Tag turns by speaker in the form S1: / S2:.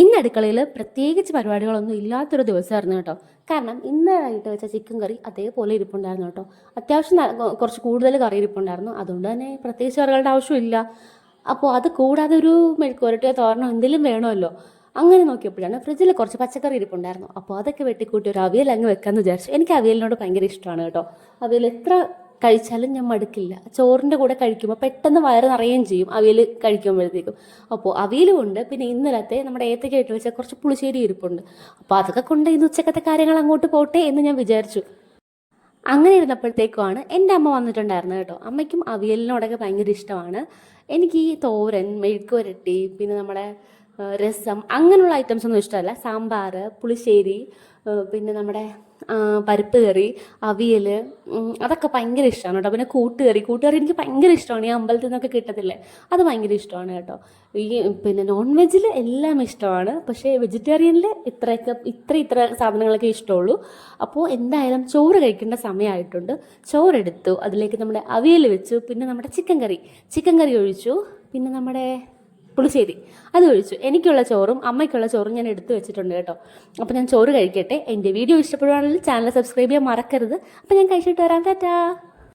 S1: ഇന്ന് അടുക്കളയിൽ പ്രത്യേകിച്ച് പരിപാടികളൊന്നും ഇല്ലാത്തൊരു ദിവസമായിരുന്നു കേട്ടോ. കാരണം ഇന്ന് ആയിട്ട് വെച്ച ചിക്കൻ കറി അതേപോലെ ഇരിപ്പുണ്ടായിരുന്നു കേട്ടോ. അത്യാവശ്യം കുറച്ച് കൂടുതൽ കറി ഇരിപ്പുണ്ടായിരുന്നു. അതുകൊണ്ട് തന്നെ പ്രത്യേകിച്ച് കറികളുടെ ആവശ്യമില്ല. അപ്പോൾ അത് കൂടാതെ ഒരു മെഴുക്കുരട്ടിയോ തോരണോ എന്തെങ്കിലും വേണമല്ലോ. അങ്ങനെ നോക്കിയപ്പോഴാണ് ഫ്രിഡ്ജിൽ കുറച്ച് പച്ചക്കറി ഇരിപ്പുണ്ടായിരുന്നു. അപ്പോൾ അതൊക്കെ വെട്ടിക്കൂട്ടി ഒരു അവിയൽ അങ്ങ് വെക്കാമെന്ന് വിചാരിച്ചു. എനിക്ക് അവിയലിനോട് ഭയങ്കര ഇഷ്ടമാണ് കേട്ടോ. അവിയൽ എത്ര കഴിച്ചാലും ഞാൻ മടുക്കില്ല. ചോറിന്റെ കൂടെ കഴിക്കുമ്പോൾ പെട്ടെന്ന് വയറ് നിറയുകയും ചെയ്യും. അവിയൽ കഴിക്കുമ്പോഴത്തേക്കും. അപ്പോൾ അവിയൽ കൊണ്ട് പിന്നെ ഇന്നലത്തെ നമ്മുടെ ഏത്തക്കായിട്ട് വെച്ചാൽ വെച്ച കുറച്ച് പുളിശ്ശേരി ഇരിപ്പുണ്ട്. അപ്പോൾ അതൊക്കെ കൊണ്ട് ഇന്ന് ഉച്ചക്കത്തെ കാര്യങ്ങൾ അങ്ങോട്ട് പോട്ടെ എന്ന് ഞാൻ വിചാരിച്ചു. അങ്ങനെ ഇരുന്നപ്പോഴത്തേക്കുമാണ് എന്റെ അമ്മ വന്നിട്ടുണ്ടായിരുന്നത് കേട്ടോ. അമ്മയ്ക്കും അവിയലിനോടൊക്കെ ഭയങ്കര ഇഷ്ടമാണ്. എനിക്ക് ഈ തോരൻ മെഴുക്കുവരട്ടി പിന്നെ നമ്മുടെ രസം അങ്ങനെയുള്ള ഐറ്റംസ് ഒന്നും ഇഷ്ടമല്ല. സാമ്പാർ പുളിശ്ശേരി പിന്നെ നമ്മുടെ പരിപ്പ് കറി അവിയൽ അതൊക്കെ ഭയങ്കര ഇഷ്ടമാണ് കേട്ടോ. പിന്നെ കൂട്ടുകറി കൂട്ടുകറി എനിക്ക് ഭയങ്കര ഇഷ്ടമാണ്. ഈ അമ്പലത്തിൽ നിന്നൊക്കെ കിട്ടത്തില്ലേ അത് ഭയങ്കര ഇഷ്ടമാണ് കേട്ടോ. ഈ പിന്നെ നോൺ വെജിൽ എല്ലാം ഇഷ്ടമാണ്. പക്ഷേ വെജിറ്റേറിയനിൽ ഇത്രയൊക്കെ ഇത്ര ഇത്ര സാധനങ്ങളൊക്കെ ഇഷ്ടമുള്ളൂ. അപ്പോൾ എന്തായാലും ചോറ് കഴിക്കേണ്ട സമയമായിട്ടുണ്ട്. ചോറെടുത്തു. അതിലേക്ക് നമ്മുടെ അവിയൽ വെച്ചു. പിന്നെ നമ്മുടെ ചിക്കൻ കറി ചിക്കൻ കറി ഒഴിച്ചു. പിന്നെ നമ്മുടെ പുളിശ്ശേരി അത് ഒഴിച്ചു എനിക്കുള്ള ചോറും അമ്മയ്ക്കുള്ള ചോറും ഞാൻ എടുത്തു വെച്ചിട്ടുണ്ട് കേട്ടോ. അപ്പോൾ ഞാൻ ചോറ് കഴിക്കട്ടെ. എന്റെ വീഡിയോ ഇഷ്ടപ്പെടുവാണെങ്കിൽ ചാനൽ സബ്സ്ക്രൈബ് ചെയ്യാൻ മറക്കരുത്. അപ്പോൾ ഞാൻ കഴിച്ചിട്ട് വരാം. ടാറ്റാ.